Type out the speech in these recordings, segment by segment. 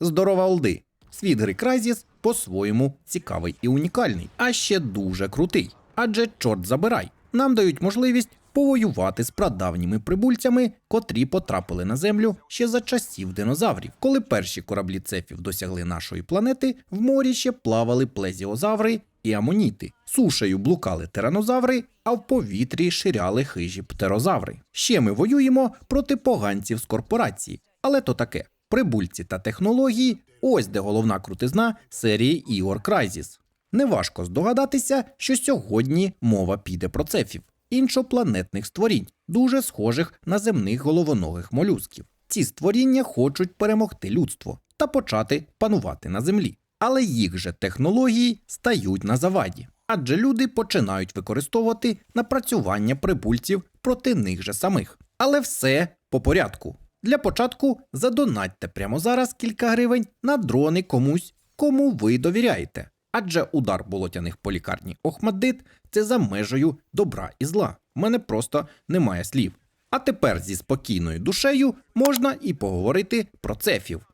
Здорова Олди! Світ гри Crysis по-своєму цікавий і унікальний, а ще дуже крутий. Адже чорт забирай, нам дають можливість повоювати з прадавніми прибульцями, котрі потрапили на землю ще за часів динозаврів. Коли перші кораблі цефів досягли нашої планети, в морі ще плавали плезіозаври і амоніти. Сушею блукали тиранозаври, а в повітрі ширяли хижі птерозаври. Ще ми воюємо проти поганців з корпорації, але то таке. Прибульці та технології ось де головна крутизна серії ігор Crysis. Неважко здогадатися, що сьогодні мова піде про цефів, іншопланетних створінь, дуже схожих на земних головоногих молюсків. Ці створіння хочуть перемогти людство та почати панувати на землі. Але їх же технології стають на заваді, адже люди починають використовувати напрацювання прибульців проти них же самих. Але все по порядку. Для початку задонатьте прямо зараз кілька гривень на дрони комусь, кому ви довіряєте. Адже удар болотяних по лікарні Охмаддит – це за межею добра і зла. В мене просто немає слів. А тепер зі спокійною душею можна і поговорити про цефів.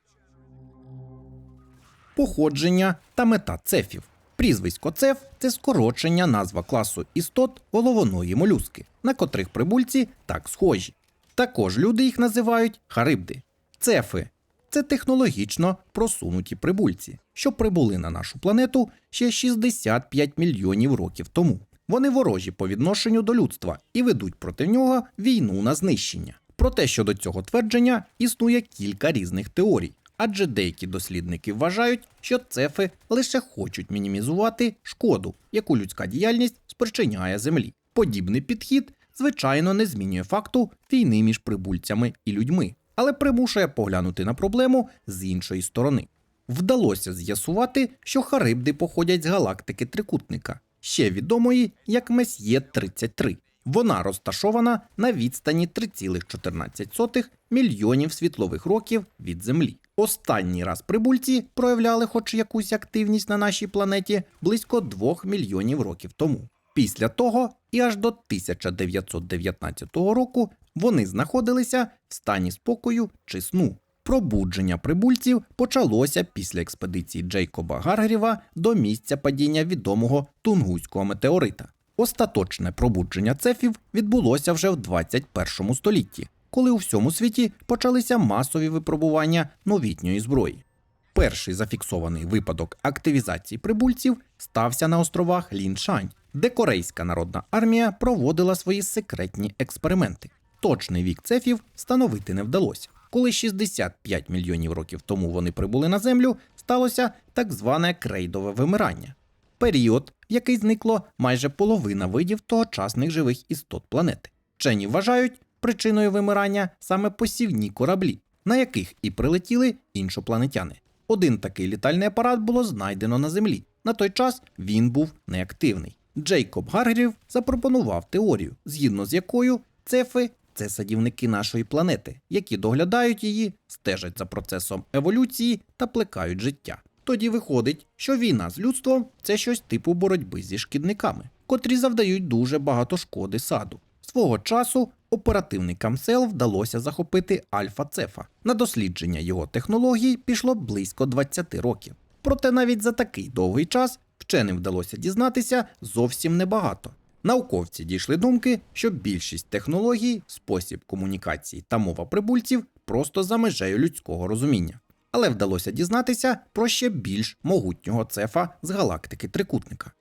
Походження та мета цефів. Прізвисько цеф це скорочення назва класу істот головоної молюски, на котрих прибульці так схожі. Також люди їх називають харибди. Цефи це технологічно просунуті прибульці, що прибули на нашу планету ще 65 мільйонів років тому. Вони ворожі по відношенню до людства і ведуть проти нього війну на знищення. Проте щодо цього твердження існує кілька різних теорій, адже деякі дослідники вважають, що цефи лише хочуть мінімізувати шкоду, яку людська діяльність спричиняє землі. Подібний підхід, звичайно, не змінює факту війни між прибульцями і людьми, але примушує поглянути на проблему з іншої сторони. Вдалося з'ясувати, що харибди походять з галактики Трикутника, ще відомої як Месьє 33. Вона розташована на відстані 3,14 мільйонів світлових років від Землі. Останній раз прибульці проявляли хоч якусь активність на нашій планеті близько 2 мільйонів років тому. Після того і аж до 1919 року вони знаходилися в стані спокою чи сну. Пробудження прибульців почалося після експедиції Джейкоба Гаргріва до місця падіння відомого тунгуського метеорита. Остаточне пробудження цефів відбулося вже в 21 столітті, коли у всьому світі почалися масові випробування новітньої зброї. Перший зафіксований випадок активізації прибульців стався на островах Ліншань, де Корейська народна армія проводила свої секретні експерименти. Точний вік цефів встановити не вдалося. Коли 65 мільйонів років тому вони прибули на землю, сталося так зване крейдове вимирання. Період, в який зникло майже половина видів тогочасних живих істот планети. Вчені вважають причиною вимирання саме посівні кораблі, на яких і прилетіли іншопланетяни. Один такий літальний апарат було знайдено на землі. На той час він був неактивний. Джейкоб Гаргрів запропонував теорію, згідно з якою цефи це садівники нашої планети, які доглядають її, стежать за процесом еволюції та плекають життя. Тоді виходить, що війна з людством це щось типу боротьби зі шкідниками, котрі завдають дуже багато шкоди саду. Свого часу оперативникам сел вдалося захопити Альфа Цефа. На дослідження його технологій пішло близько 20 років. Проте навіть за такий довгий час вченим вдалося дізнатися зовсім небагато. Науковці дійшли думки, що більшість технологій, спосіб комунікації та мова прибульців просто за межею людського розуміння. Але вдалося дізнатися про ще більш могутнього цефа з галактики Трикутника.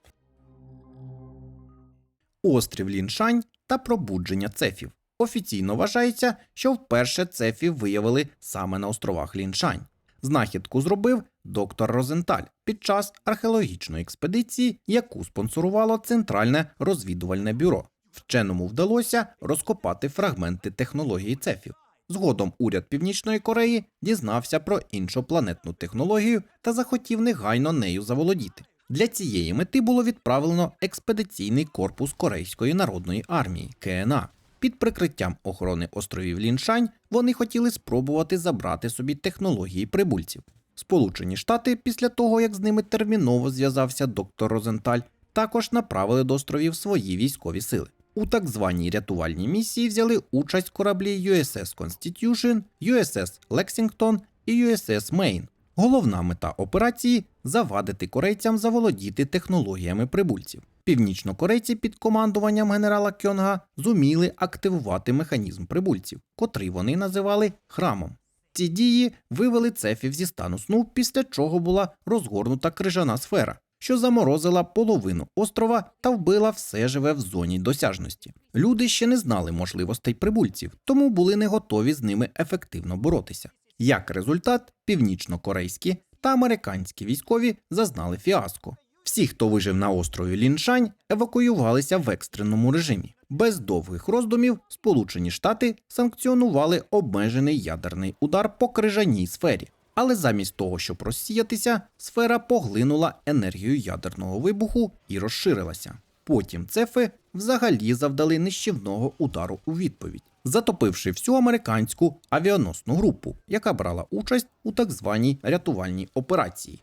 Острів Ліншань та пробудження цефів. Офіційно вважається, що вперше цефів виявили саме на островах Ліншань. Знахідку зробив доктор Розенталь під час археологічної експедиції, яку спонсорувало Центральне розвідувальне бюро. Вченому вдалося розкопати фрагменти технології цефів. Згодом уряд Північної Кореї дізнався про іншопланетну технологію та захотів негайно нею заволодіти. Для цієї мети було відправлено експедиційний корпус Корейської народної армії КНА. Під прикриттям охорони островів Ліншань вони хотіли спробувати забрати собі технології прибульців. Сполучені Штати, після того як з ними терміново зв'язався доктор Розенталь, також направили до островів свої військові сили. У так званій рятувальній місії взяли участь кораблі USS Constitution, USS Lexington і USS Maine. Головна мета операції завадити корейцям заволодіти технологіями прибульців. Північнокорейці під командуванням генерала Кьонга зуміли активувати механізм прибульців, котрий вони називали храмом. Ці дії вивели цефів зі стану сну, після чого була розгорнута крижана сфера, що заморозила половину острова та вбила все живе в зоні досяжності. Люди ще не знали можливостей прибульців, тому були не готові з ними ефективно боротися. Як результат, північно-корейські та американські військові зазнали фіаско. Всі, хто вижив на острові Ліншань, евакуювалися в екстреному режимі. Без довгих роздумів Сполучені Штати санкціонували обмежений ядерний удар по крижаній сфері. Але замість того, щоб розсіятися, сфера поглинула енергію ядерного вибуху і розширилася. Потім цефи взагалі завдали нищівного удару у відповідь, затопивши всю американську авіаносну групу, яка брала участь у так званій рятувальній операції.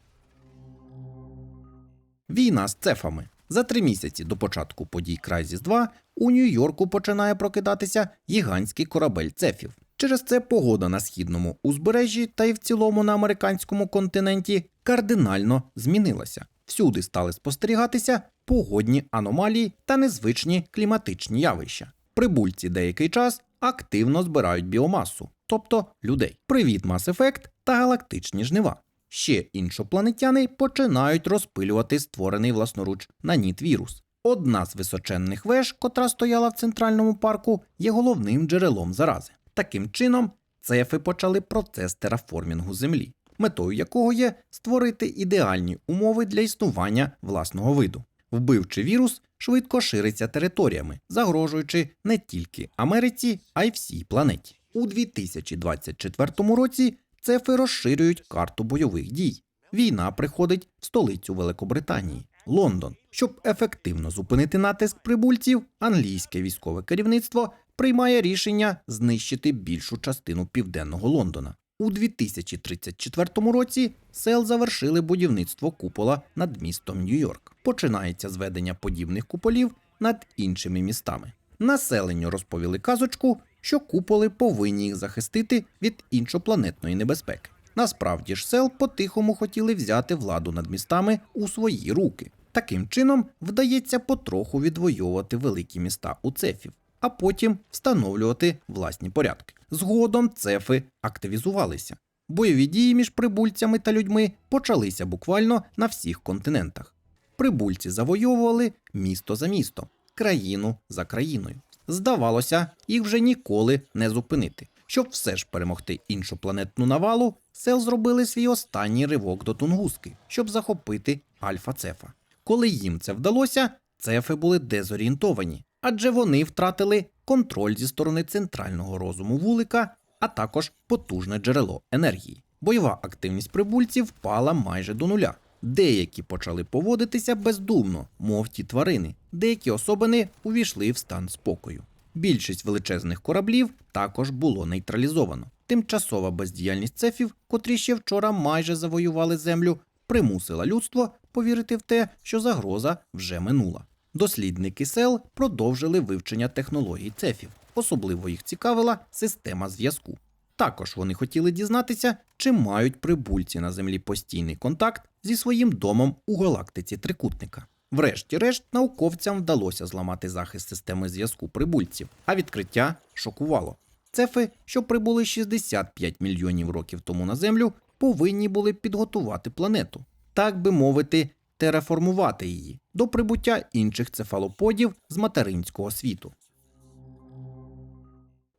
Війна з цефами. За три місяці до початку подій Крайзіс 2 у Нью-Йорку починає прокидатися гігантський корабель цефів. Через це погода на східному узбережжі та й в цілому на американському континенті кардинально змінилася. Всюди стали спостерігатися погодні аномалії та незвичні кліматичні явища. Прибульці деякий час активно збирають біомасу, тобто людей. Привіт, Мас-ефект та галактичні жнива. Ще іншопланетяни починають розпилювати створений власноруч наніт вірус. Одна з височенних веж, котра стояла в центральному парку, є головним джерелом зарази. Таким чином, цефи почали процес тераформінгу Землі, метою якого є створити ідеальні умови для існування власного виду. Вбивчий вірус швидко шириться територіями, загрожуючи не тільки Америці, а й всій планеті. У 2024 році цефи розширюють карту бойових дій. Війна приходить в столицю Великобританії Лондон. Щоб ефективно зупинити натиск прибульців, англійське військове керівництво приймає рішення знищити більшу частину південного Лондона. У 2034 році сел завершили будівництво купола над містом Нью-Йорк. Починається зведення подібних куполів над іншими містами. Населенню розповіли казочку, що куполи повинні їх захистити від іншопланетної небезпеки. Насправді ж сел по-тихому хотіли взяти владу над містами у свої руки. Таким чином вдається потроху відвоювати великі міста у цефів, а потім встановлювати власні порядки. Згодом цефи активізувалися. Бойові дії між прибульцями та людьми почалися буквально на всіх континентах. Прибульці завойовували місто за містом, країну за країною. Здавалося, їх вже ніколи не зупинити. Щоб все ж перемогти іншопланетну навалу, сел зробили свій останній ривок до Тунгуски, щоб захопити Альфа Цефа. Коли їм це вдалося, цефи були дезорієнтовані, адже вони втратили контроль зі сторони центрального розуму вулика, а також потужне джерело енергії. Бойова активність прибульців впала майже до нуля. Деякі почали поводитися бездумно, мов ті тварини, деякі особини увійшли в стан спокою. Більшість величезних кораблів також було нейтралізовано. Тимчасова бездіяльність цефів, котрі ще вчора майже завоювали землю, примусила людство повірити в те, що загроза вже минула. Дослідники сел продовжили вивчення технологій цефів. Особливо їх цікавила система зв'язку. Також вони хотіли дізнатися, чи мають прибульці на землі постійний контакт зі своїм домом у галактиці трикутника. Врешті-решт, науковцям вдалося зламати захист системи зв'язку прибульців, а відкриття шокувало. Цефи, що прибули 65 мільйонів років тому на Землю, повинні були підготувати планету, так би мовити, тереформувати її до прибуття інших цефалоподів з материнського світу.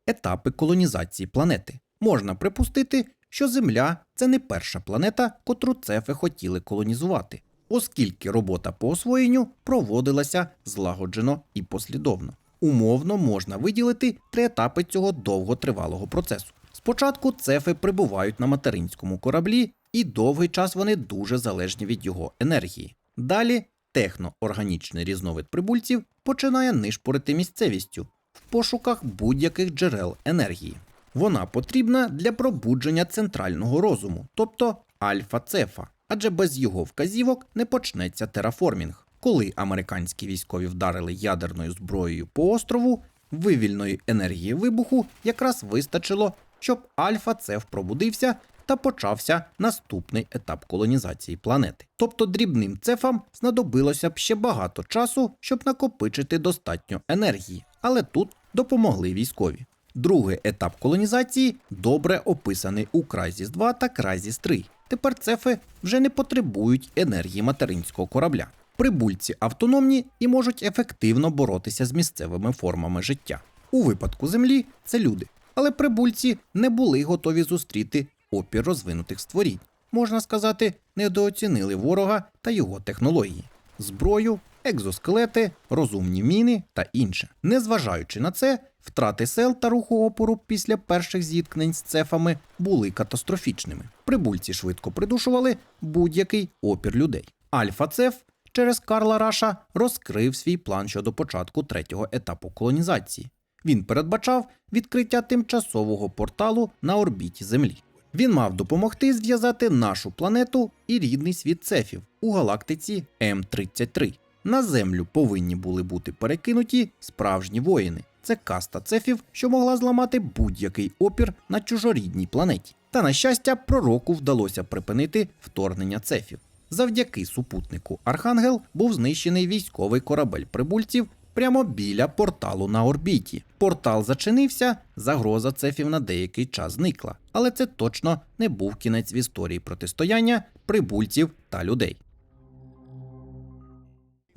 Етапи колонізації планети. Можна припустити, що Земля це не перша планета, котру цефи хотіли колонізувати, оскільки робота по освоєнню проводилася злагоджено і послідовно. Умовно можна виділити три етапи цього довготривалого процесу. Спочатку цефи прибувають на материнському кораблі, і довгий час вони дуже залежні від його енергії. Далі техноорганічний різновид прибульців починає нишпорити місцевістю в пошуках будь-яких джерел енергії. Вона потрібна для пробудження центрального розуму, тобто альфа-цефа, адже без його вказівок не почнеться тераформінг. Коли американські військові вдарили ядерною зброєю по острову, вивільної енергії вибуху якраз вистачило, щоб альфа-цеф пробудився та почався наступний етап колонізації планети. Тобто дрібним цефам знадобилося б ще багато часу, щоб накопичити достатньо енергії, але тут допомогли військові. Другий етап колонізації добре описаний у Crysis 2 та Crysis 3. Тепер цефи вже не потребують енергії материнського корабля. Прибульці автономні і можуть ефективно боротися з місцевими формами життя. У випадку Землі це люди, але прибульці не були готові зустріти опір розвинутих створінь. Можна сказати, недооцінили ворога та його технології, зброю, екзоскелети, розумні міни та інше. Незважаючи на це, втрати сел та руху опору після перших зіткнень з цефами були катастрофічними. Прибульці швидко придушували будь-який опір людей. Альфа Цеф через Карла Раша розкрив свій план щодо початку третього етапу колонізації. Він передбачав відкриття тимчасового порталу на орбіті Землі. Він мав допомогти зв'язати нашу планету і рідний світ цефів у галактиці М33. На землю повинні були бути перекинуті справжні воїни. Це каста цефів, що могла зламати будь-який опір на чужорідній планеті. Та на щастя, пророку вдалося припинити вторгнення цефів. Завдяки супутнику Архангел був знищений військовий корабель прибульців прямо біля порталу на орбіті. Портал зачинився, загроза цефів на деякий час зникла, але це точно не був кінець в історії протистояння прибульців та людей.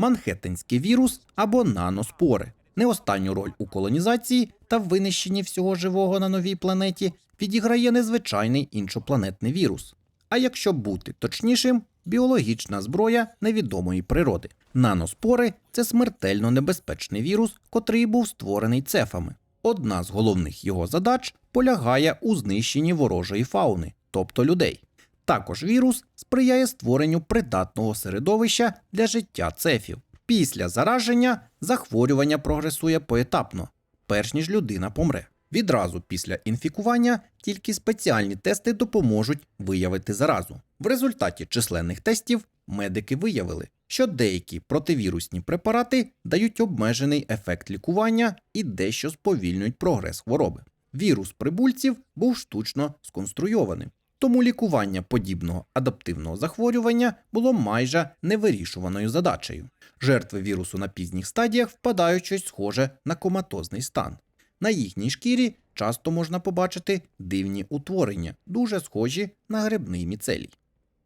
Манхеттенський вірус або наноспори. Не останню роль у колонізації та винищенні всього живого на новій планеті відіграє незвичайний іншопланетний вірус. А якщо бути точнішим, біологічна зброя невідомої природи. Наноспори це смертельно небезпечний вірус, котрий був створений цефами. Одна з головних його задач полягає у знищенні ворожої фауни, тобто людей. Також вірус сприяє створенню придатного середовища для життя цефів. Після зараження захворювання прогресує поетапно, перш ніж людина помре. Відразу після інфікування тільки спеціальні тести допоможуть виявити заразу. В результаті численних тестів медики виявили, що деякі противірусні препарати дають обмежений ефект лікування і дещо сповільнюють прогрес хвороби. Вірус прибульців був штучно сконструйованим, тому лікування подібного адаптивного захворювання було майже невирішуваною задачею. Жертви вірусу на пізніх стадіях впадають щось схоже на коматозний стан. На їхній шкірі часто можна побачити дивні утворення, дуже схожі на грибний міцелій.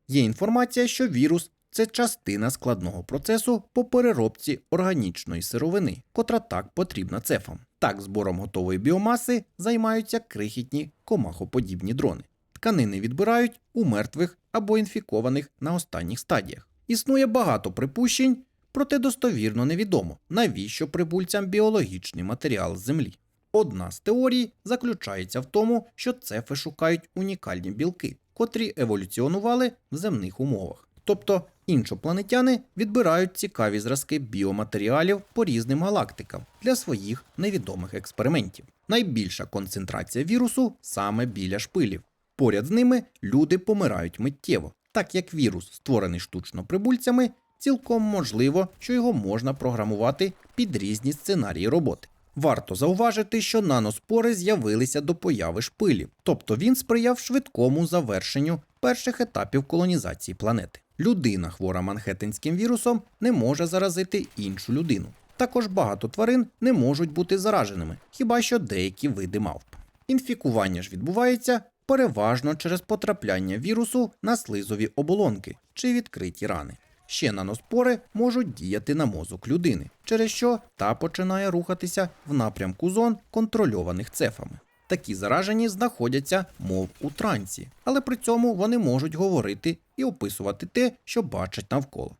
Є інформація, що вірус це частина складного процесу по переробці органічної сировини, котра так потрібна цефам. Так, збором готової біомаси займаються крихітні комахоподібні дрони. Тканини відбирають у мертвих або інфікованих на останніх стадіях. Існує багато припущень, проте достовірно невідомо, навіщо прибульцям біологічний матеріал з землі. Одна з теорій заключається в тому, що цефи шукають унікальні білки, котрі еволюціонували в земних умовах. Тобто іншопланетяни відбирають цікаві зразки біоматеріалів по різним галактикам для своїх невідомих експериментів. Найбільша концентрація вірусу саме біля шпилів. Поряд з ними люди помирають миттєво, так як вірус, створений штучно прибульцями, цілком можливо, що його можна програмувати під різні сценарії роботи. Варто зауважити, що наноспори з'явилися до появи шпилів, тобто він сприяв швидкому завершенню перших етапів колонізації планети. Людина, хвора манхеттенським вірусом, не може заразити іншу людину. Також багато тварин не можуть бути зараженими, хіба що деякі види мавп. Інфікування ж відбувається переважно через потрапляння вірусу на слизові оболонки чи відкриті рани. Ще наноспори можуть діяти на мозок людини, через що та починає рухатися в напрямку зон, контрольованих цефами. Такі заражені знаходяться, мов у трансі, але при цьому вони можуть говорити і описувати те, що бачать навколо.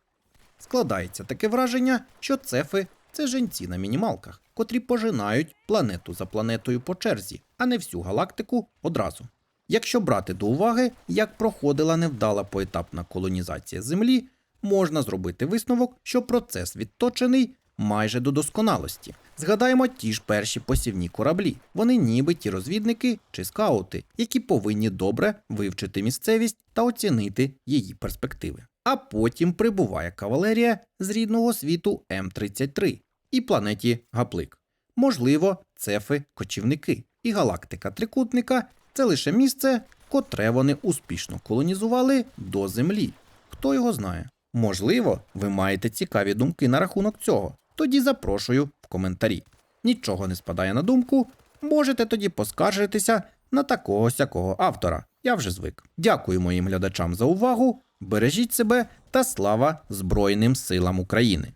Складається таке враження, що цефи це женці на мінімалках, котрі пожинають планету за планетою по черзі, а не всю галактику одразу. Якщо брати до уваги, як проходила невдала поетапна колонізація Землі, можна зробити висновок, що процес відточений майже до досконалості. Згадаємо ті ж перші посівні кораблі. Вони ніби ті розвідники чи скаути, які повинні добре вивчити місцевість та оцінити її перспективи. А потім прибуває кавалерія з рідного світу М33 і планеті Гаплик. Можливо, цефи кочівники, і галактика трикутника це лише місце, котре вони успішно колонізували до землі. Хто його знає? Можливо, ви маєте цікаві думки на рахунок цього. Тоді запрошую в коментарі. Нічого не спадає на думку, можете тоді поскаржитися на такого сякого автора. Я вже звик. Дякую моїм глядачам за увагу. Бережіть себе та слава Збройним силам України.